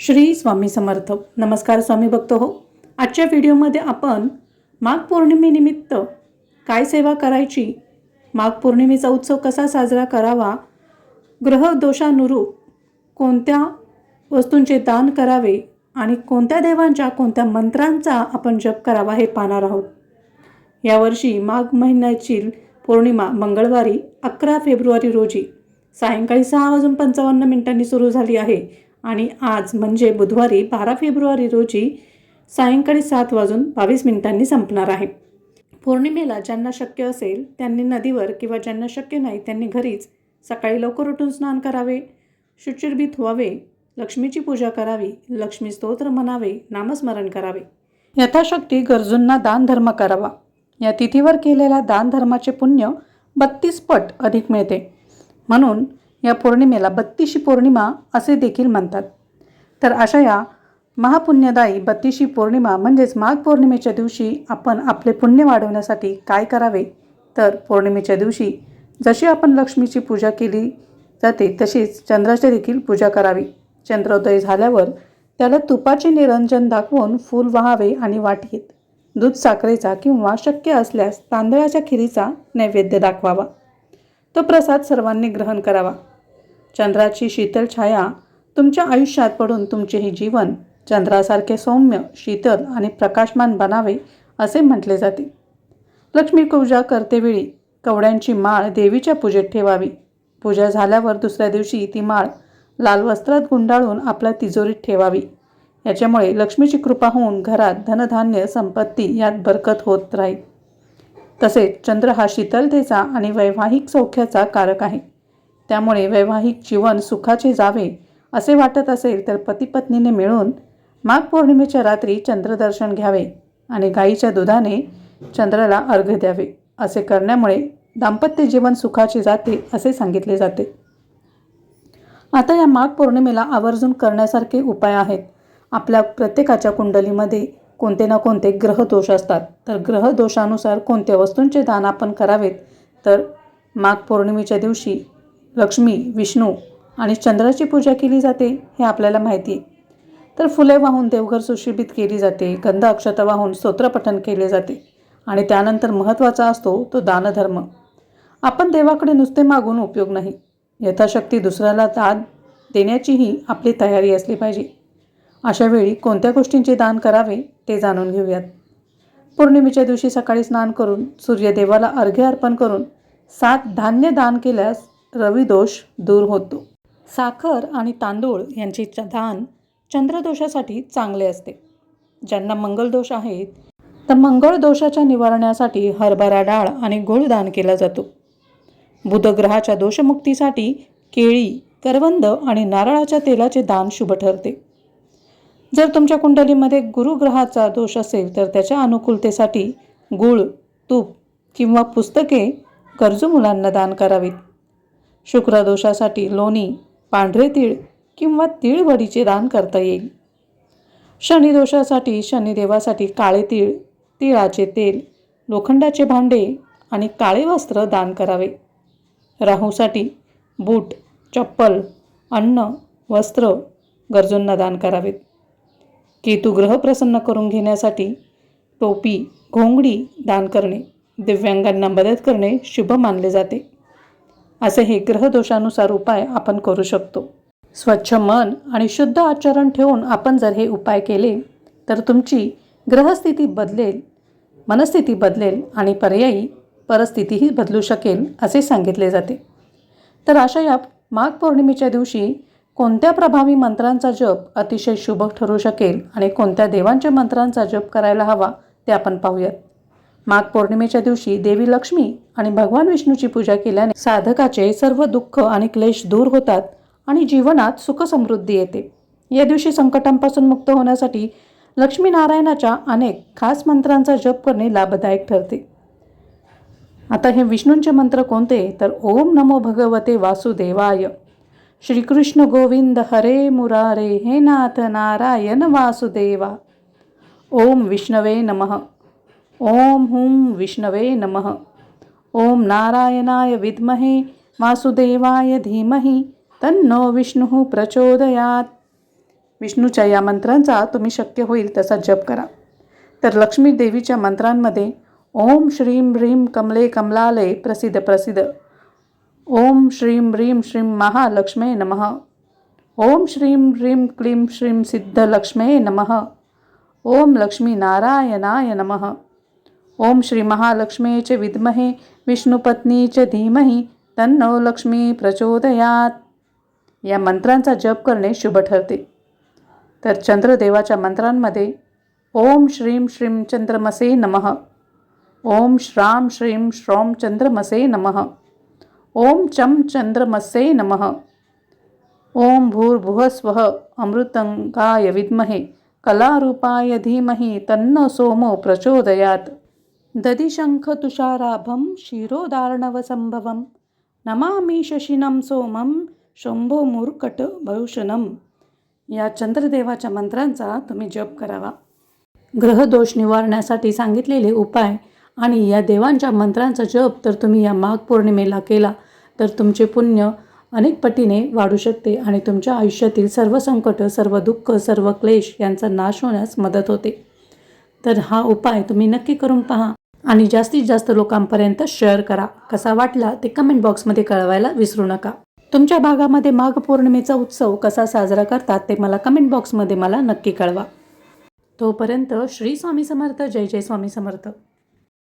श्री स्वामी समर्थ. नमस्कार स्वामी भक्त हो. आजच्या व्हिडिओमध्ये आपण माघ पौर्णिमेनिमित्त काय सेवा करायची? माघ पौर्णिमेचा उत्सव कसा साजरा करावा? ग्रह दोषानुरूप कोणत्या वस्तूंचे दान करावे आणि कोणत्या देवांच्या कोणत्या मंत्रांचा आपण जप करावा हे पाहणार आहोत. यावर्षी माघ महिन्याची पौर्णिमा मंगळवारी अकरा फेब्रुवारी रोजी सायंकाळी सहा वाजून पंचावन्न मिनिटांनी सुरू झाली आहे. आणि आज म्हणजे बुधवारी बारा फेब्रुवारी रोजी सायंकाळी सात वाजून बावीस मिनिटांनी संपणार आहे. पौर्णिमेला ज्यांना शक्य असेल त्यांनी नदीवर किंवा ज्यांना शक्य नाही त्यांनी घरीच सकाळी लवकर उठून स्नान करावे शुचिर्भित व्हावे लक्ष्मीची पूजा करावी लक्ष्मी स्तोत्र म्हणावे नामस्मरण करावे. यथाशक्ती गरजूंना दानधर्म करावा. या तिथीवर केलेल्या दान धर्माचे पुण्य बत्तीस पट अधिक मिळते. म्हणून या पौर्णिमेला बत्तीशी पौर्णिमा असे देखील म्हणतात. तर अशा या महापुण्यदायी बत्तीशी पौर्णिमा म्हणजेच माघ पौर्णिमेच्या दिवशी आपण आपले पुण्य वाढवण्यासाठी काय करावे? तर पौर्णिमेच्या दिवशी जशी आपण लक्ष्मीची पूजा केली जाते तशीच चंद्राची देखील पूजा करावी. चंद्रोदय झाल्यावर त्याला तुपाचे निरंजन दाखवून फूल व्हावे आणि वाटीत दूध साखरेचा किंवा शक्य असल्यास तांदळाच्या खिरीचा नैवेद्य दाखवावा. तो प्रसाद सर्वांनी ग्रहण करावा. चंद्राची शीतल छाया तुमच्या आयुष्यात पडून तुमचेही जीवन चंद्रासारखे सौम्य शीतल आणि प्रकाशमान बनावे असे म्हटले जाते. लक्ष्मी पूजा करतेवेळी कवड्यांची माळ देवीच्या पूजेत ठेवावी. पूजा झाल्यावर दुसऱ्या दिवशी ती माळ लाल वस्त्रात गुंडाळून आपल्या तिजोरीत ठेवावी. याच्यामुळे लक्ष्मीची कृपा होऊन घरात धनधान्य संपत्ती यात बरकत होत राहील. तसेच चंद्र हा शीतलतेचा आणि वैवाहिक सौख्याचा कारक आहे. त्यामुळे वैवाहिक जीवन सुखाचे जावे असे वाटत असेल तर पतीपत्नीने मिळून माघ पौर्णिमेच्या रात्री चंद्रदर्शन घ्यावे आणि गाईच्या दुधाने चंद्राला अर्घ्य द्यावे असे करण्यामुळे दाम्पत्य जीवन सुखाचे जाते असे सांगितले जाते. आता या माघ पौर्णिमेला आवर्जून करण्यासारखे उपाय आहेत. आपल्या प्रत्येकाच्या कुंडलीमध्ये कोणते ना कोणते ग्रहदोष असतात. तर ग्रहदोषानुसार कोणत्या वस्तूंचे दान आपण करावेत? तर माघ पौर्णिमेच्या दिवशी लक्ष्मी विष्णू आणि चंद्राची पूजा केली जाते हे आपल्याला माहिती आहे. तर फुले वाहून देवघर सुशोभित केली जाते गंध अक्षता वाहून स्तोत्रपठन केले जाते आणि त्यानंतर महत्त्वाचा असतो तो दानधर्म. आपण देवाकडे नुसते मागून उपयोग नाही. यथाशक्ती दुसऱ्याला दान देण्याचीही आपली तयारी असली पाहिजे. अशा वेळी कोणत्या गोष्टींचे दान करावे ते जाणून घेऊयात. पौर्णिमेच्या दिवशी सकाळी स्नान करून सूर्यदेवाला अर्घ्य अर्पण करून सात धान्य दान केल्यास रविदोष दूर होतो. साखर आणि तांदूळ यांचे च- दान चंद्रदोषासाठी चांगले असते. ज्यांना मंगलदोष आहेत तर मंगळ दोषाच्या निवारण्यासाठी हरभरा डाळ आणि गुळ दान केला जातो. बुधग्रहाच्या दोषमुक्तीसाठी केळी करवंद आणि नारळाच्या तेलाचे दान शुभ ठरते. जर तुमच्या कुंडलीमध्ये गुरुग्रहाचा दोष असेल तर त्याच्या अनुकूलतेसाठी गूळ तूप किंवा पुस्तके गरजू मुलांना दान करावीत. शुक्रदोषासाठी लोणी पांढरे तीळ किंवा तीळवडीचे दान करता येईल. शनिदोषासाठी शनिदेवासाठी काळे तीळ तिळाचे तेल लोखंडाचे भांडे आणि काळे वस्त्र दान करावे. राहूसाठी बूट चप्पल अन्न वस्त्र गरजूंना दान करावेत केतू ग्रह प्रसन्न करून घेण्यासाठी टोपी घोंगडी दान करणे. दिव्यांगांना मदत करणे शुभ मानले जाते. असे हे ग्रहदोषानुसार उपाय आपण करू शकतो. स्वच्छ मन आणि शुद्ध आचरण ठेवून आपण जर हे उपाय केले तर तुमची ग्रहस्थिती बदलेल मनस्थिती बदलेल आणि पर्यायी परिस्थितीही बदलू शकेल असे सांगितले जाते. तर अशा या माघ पौर्णिमेच्या दिवशी कोणत्या प्रभावी मंत्रांचा जप अतिशय शुभ ठरू शकेल आणि कोणत्या देवांच्या मंत्रांचा जप करायला हवा ते आपण पाहूयात. माघ पौर्णिमेच्या दिवशी देवी लक्ष्मी आणि भगवान विष्णूची पूजा केल्याने साधकाचे सर्व दुःख आणि क्लेश दूर होतात आणि जीवनात सुखसमृद्धी येते. या दिवशी संकटांपासून मुक्त होण्यासाठी लक्ष्मीनारायणाच्या अनेक खास मंत्रांचा जप करणे लाभदायक ठरते. आता हे विष्णूंचे मंत्र कोणते? तर ओम नमो भगवते वासुदेवाय. श्रीकृष्ण गोविंद हरे मुरारे हे नाथ नारायण वासुदेवा. ओम विष्णवे नमः. ओम हुं विष्णवे नमः। ओम नारायणाय विद्महे वासुदेवाय धीमहि तन्नो विष्णुः प्रचोदयात्। विष्णूच्या या मंत्रांचा तुम्ही शक्य होईल तसा जप करा। तर लक्ष्मी देवीच्या मंत्रांमध्ये ओम श्रीं ह्रीं कमले कमलाले प्रसिद्ध प्रसिद्ध। ओम श्रीं ह्रीं श्रीं महालक्ष्मे नमः। ओम श्रीं ह्रीं क्लीं श्रीं सिद्धलक्ष्मे नमः। ओम लक्ष्मी नारायणाय नमः। ओम श्री महालक्ष्मीचे विद्महे विष्णुपत्नीचे धीमहि तन्नो लक्ष्मी प्रचोदयात. या मंत्रांचा जप करणे शुभ ठरते. तर चंद्रदेवाच्या मंत्रांमध्ये ओम श्रीं श्रीं चंद्रमसे नमः. ओम श्राम श्रीं श्रौं चंद्रमसे नमः. ओम चम चंद्रमसे नमः. ओम भूर्भुवस्व अमृतंगाय विद्महे कलारूपाय धीमहि तन्न सोमो प्रचोदयात्. दधिशङ्खतुषाराभं क्षीरोदार्णवसम्भवं नमामि शशिनं सोमं शंभो भूषणम या चंद्रदेवाच्या मंत्रांचा तुम्ही जप करावा. ग्रहदोष निवारण्यासाठी सांगितलेले उपाय आणि या देवांच्या मंत्रांचा जप तर तुम्ही या माघ पौर्णिमेला केला तर तुमचे पुण्य अनेक पटीने वाढू शकते आणि तुमच्या आयुष्यातील सर्व संकट सर्व दुःख सर्व क्लेश यांचा नाश होण्यास मदत होते. तर हा उपाय तुम्ही नक्की करून पहा. आणि जास्तीत जास्त लोकांपर्यंत शेअर करा. कसा वाटला ते कमेंट बॉक्समध्ये कळवायला विसरू नका. तुमच्या भागामध्ये माघ पौर्णिमेचा उत्सव कसा साजरा करतात ते मला कमेंट बॉक्समध्ये मला नक्की कळवा. तोपर्यंत श्री स्वामी समर्थ. जय जय स्वामी समर्थ.